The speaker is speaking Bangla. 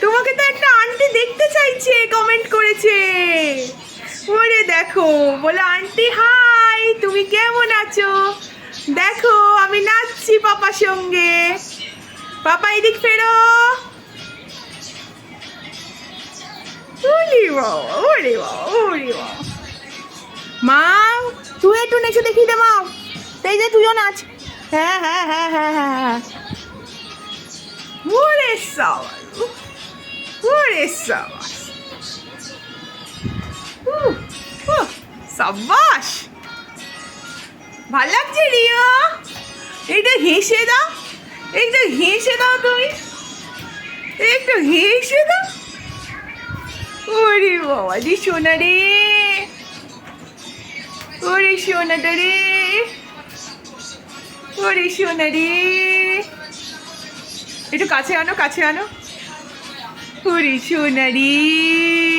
তোমাকে তো একটা আন্টি দেখতে চাইছে কমেন্ট করেছে। ওরে দেখো, বলো, আন্টি হাই তুমি কেমন আছো? দেখো, আমি নাচছি পাপার সঙ্গে। পাপা, এদিক ফেরো। মা, তুই একটু নেচে দেখিয়ে দে, মা। তাই যে, তুইও নাচ। হ্যাঁ হ্যাঁ হ্যাঁ হ্যাঁ হ্যাঁ। হ্যাঁ ওরে সাবাস সাবাস ভালো লাগছে, রিয়া? একটু হেসে দাও। একটু হেসে দাও তুমি একটু হেসে দাও। ওরে বাবা দি সোনা রে। ওরে সোনাটা রে। ওরে সোনা রে। একটু কাছে আনো কাছে আনো। ওরে সোনা রে